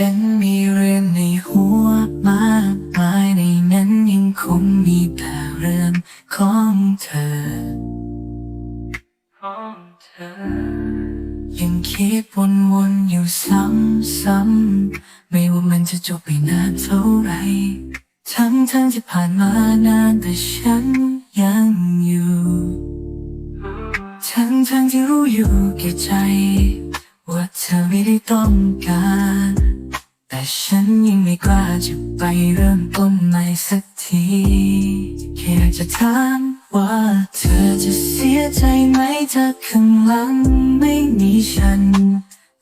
ฉันมีเรื่องในหัวมากมายในนั้นยังคงมีแต่เรื่องของเธอ ยังคิดวนๆอยู่ซ้ำๆไม่ว่ามันจะจบไปนานเท่าไร ทั้งๆทที่ผ่านมานานแต่ฉันยังอยู่ ทั้งๆทที่รู้อยู่แก่ใจ ว่าเธอไม่ได้ต้องการ แต่ฉันยังไม่กล้าจะไปเริ่มต้นใหม่สักทีแค่จะถามว่าเธอจะเสียใจไหมถ้าข้างหลังไม่มีฉัน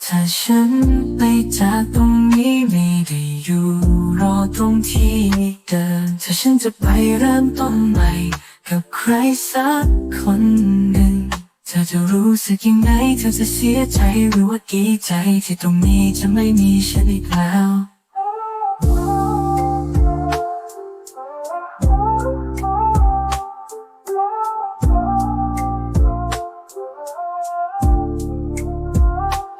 ถ้าฉันไปจากตรงนี้ไม่ได้อยู่รอตรงที่เดิมถ้าฉันจะไปเริ่มต้นใหม่ กับใครสักคนหนึ่ง เธอจะรู้สึกยังไง เธอจะเสียใจหรือว่าดีใจที่ตรงนี้จะไม่มีฉันอีกแล้ว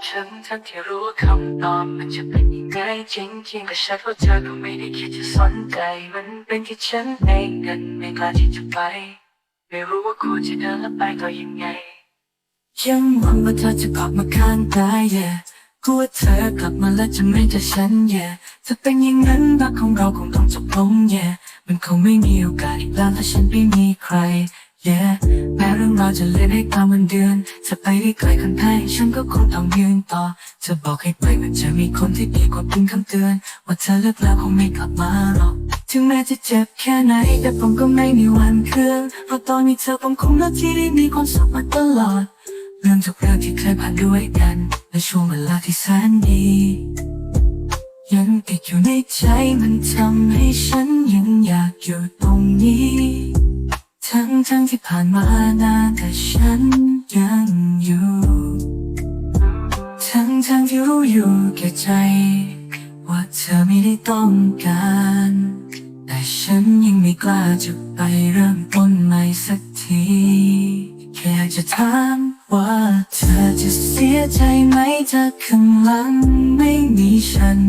ฉันทั้งที่รู้ว่าคำตอบมันจะเป็นยังไงจริงๆแต่ฉันว่าเธอก็ไม่ได้คิดจะสนใจ มันเป็นที่ฉันเองนั้นไม่กล้าที่จะไป ไม่รู้ว่าควรจะเดินและไปต่อยังไง ยังหวังว่าเธอจะกลับมาข้างกาย yeah กลัวเธอกลับมาแล้วจะไม่เจอฉัน yeah ถ้าเป็นอย่างนั้นรักของเราคงต้องจบลง yeah มันคงไม่มีโอกาสอีกแล้วถ้าฉันไม่มีใคร yeah แม้เรื่องเราวจะเลื่อนให้ตามวันเดือนจะไปได้ไกลขนาดไหนฉันก็คงต้องยืนต่อจะบอกให้ไปมันจะมีคนที่ดีกว่าเป็นคำเตือน ว่าเธอเลิกแล้วคงไม่กลับมาหรอกถึงแม้จะเจ็บแค่ไหน แต่ผมก็ไม่มีวันเคลื่อนเพราะตอนมีเธอผมคงเลือกที่ได้มีความสุขมาตลอด เรื่องทุกเรื่องที่เคยผ่านด้วยกัน และช่วงเวลาที่แสนดี ยังติดอยู่ในใจมันทำให้ฉันยังอยากอยู่ตรงนี้ ทั้งทั้งที่ผ่านมานานแต่ฉันยังอยู่ ทั้งทั้งที่รู้อยู่แก่ใจ ว่าเธอไม่ได้ต้องการ แต่ฉันยังไม่กล้าจะไปเริ่มต้นใหม่สักที แค่อยากจะถามว่าเธอจะเสียใจไหมถ้าข้างหลังไม่มีฉัน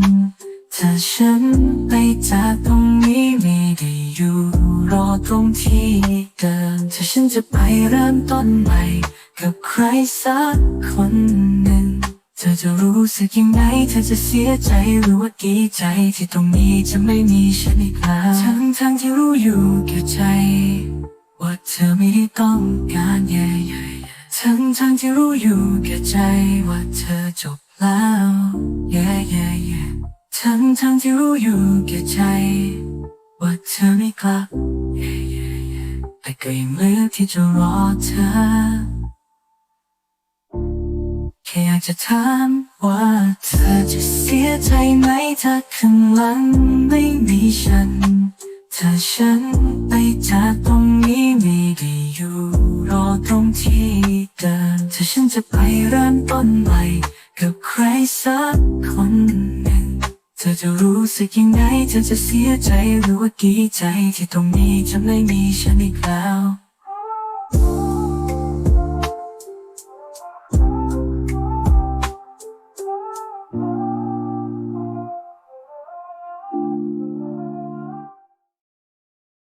ถ้าฉันไปจากตรงนี้ไม่ได้อยู่รอตรงที่เดิมถ้าฉันจะไปเริ่มต้นใหม่ กับใครสักคนหนึ่ง เธอจะรู้สึกยังไง เธอจะเสียใจหรือว่าดีใจที่ตรงนี้จะไม่มีฉันอีกแล้วทั้งทั้งที่รู้อยู่แก่ใจ เธอไม่ได้ต้องการแย่ๆทั้งทั้งที่รู้อยู่แก่ใจว่าเธอจบแล้วแย่ๆทั้งทั้งที่รู้อยู่แก่ใจว่าเธอไม่กลับแต่ก็ยังเลือกที่จะรอเธอ แค่อยากจะถามว่าเธอจะเสียใจไหมถ้าข้างหลังไม่มีฉัน ถ้าฉันไป ที่เดิมถ้าฉันจะไปเริ่มต้นใหม่ กับใครสักคนหนึ่ง เธอจะรู้สึกยังไงเธอจะเสียใจหรือว่าดีใจที่ตรงนี้จะไม่มีฉันอีกแล้ว